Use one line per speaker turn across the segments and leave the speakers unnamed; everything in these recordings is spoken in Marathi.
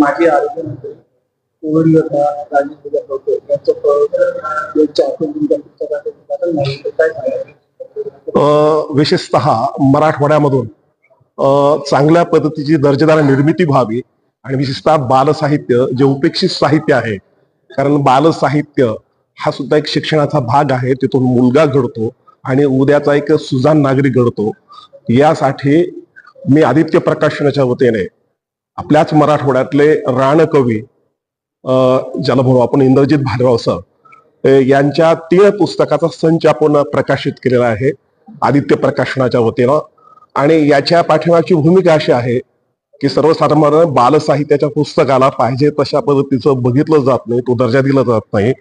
माजी आरोग्यमंत्री म्हणजे कोविड योद्धा राजेंद्र टोपे यांचं यांच्या आपण नाही. काय सांगाल?
विशेषतः मराठवाड्यामधून चांगल्या पद्धतीची दर्जेदार निर्मिती व्हावी आणि विशेषतः बालसाहित्य जे उपेक्षित साहित्य आहे. कारण बालसाहित्य हा सुद्धा एक शिक्षणाचा भाग आहे. तिथून मुलगा घडतो आणि उद्याचा एक सुजान नागरिक घडतो. यासाठी मी आदित्य प्रकाशनाच्या वतीने आपल्याच मराठवाड्यातले रानकवी ज्याला म्हणू आपण इंद्रजित भालेराव सर यांच्या तीळ पुस्तकाचा संच आपण प्रकाशित केलेला आहे आदित्य प्रकाशनाच्या वतीनं. आणि याच्या पाठिंबाची भूमिका अशी आहे की सर्वसाधारण बालसाहित्याच्या पुस्तकाला पाहिजे तशा पद्धतीचं बघितलं जात नाही तो दर्जा दिला जात नाही.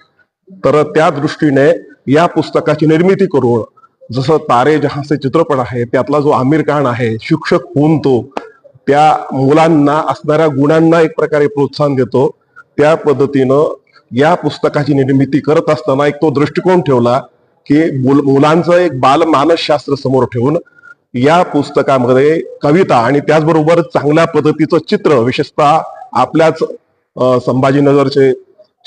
तर त्या दृष्टीने या पुस्तकाची निर्मिती करून जसं तारे जहाचे चित्रपट आहे त्यातला जो आमिर खान आहे शिक्षक होऊन तो त्या मुलांना असणाऱ्या गुणांना एक प्रकारे प्रोत्साहन देतो. त्या पद्धतीनं या पुस्तकाची निर्मिती करत असताना एक तो दृष्टिकोन ठेवला की मुल- मुलांचं एक बालमानसशास्त्र समोर ठेवून या पुस्तकामध्ये कविता आणि त्याचबरोबर चांगल्या पद्धतीचं चित्र विशेषतः आपल्याच संभाजीनगरचे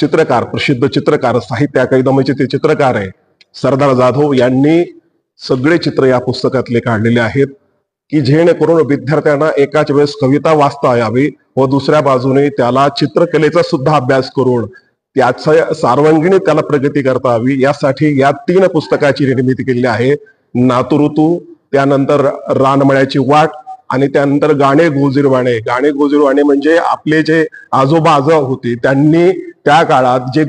चित्रकार प्रसिद्ध चित्रकार साहित्य अकादमीचे ते चित्रकार आहे. सरदार जाधव यांनी सगळे चित्र या पुस्तकातले काढलेले आहेत. की जेणेकरून विद्यार्थ्यांना एकाच वेळेस कविता वाचता यावी व दुसऱ्या बाजूने त्याला चित्रकलेचा सुद्धा अभ्यास करून त्याचं सार्वांगिणी त्याला प्रगती करता यावी. यासाठी या तीन पुस्तकाची निर्मिती केलेली आहे. नातुऋतू त्यानंतर रानमळ्याची वाट आणि त्यानंतर गाणे गोजीरवाणे. गाणे गोजीरवाणे म्हणजे आपले जे आजोबा आजोबा होते त्यांनी त्या काळात जे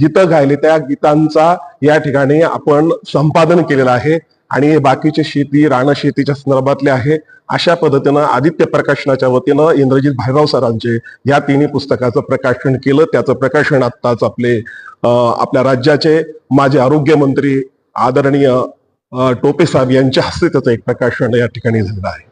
गीतं गायले त्या गीतांचा या ठिकाणी आपण संपादन केलेलं आहे. आणि हे बाकीचे शेती रानशेतीच्या संदर्भातले आहे अशा पद्धतीनं आदित्य प्रकाशनाच्या वतीनं इंद्रजित भाईराव सरांचे या तिन्ही पुस्तकाचं प्रकाशन केलं. त्याचं प्रकाशन आत्ताच आपले आपल्या राज्याचे माजी आरोग्यमंत्री आदरणीय टोपे साहेब यांच्या हस्ते त्याचं एक प्रकाशन या ठिकाणी झालेलं आहे.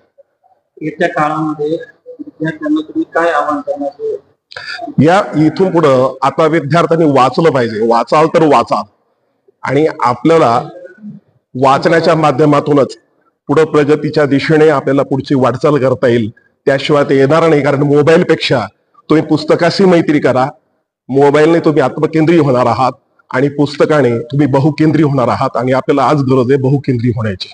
येत्या काळामध्ये विद्यार्थ्यांना तुम्ही काय आवाहन करणार
या इथून पुढं आता विद्यार्थ्यांनी वाचलं पाहिजे. वाचाल तर वाचाल. आणि आपल्याला वाचण्याच्या माध्यमातूनच पुढं प्रगतीच्या दिशेने आपल्याला पुढची वाटचाल करता येईल. त्याशिवाय ते येणार नाही कारण मोबाईल पेक्षा तुम्ही पुस्तकाशी मैत्री करा. मोबाईलने तुम्ही आत्मकेंद्रीय होणार आहात आणि पुस्तकाने तुम्ही बहुकेंद्रीय होणार आहात आणि आपल्याला आज गरज आहे बहुकेंद्रीय होण्याची.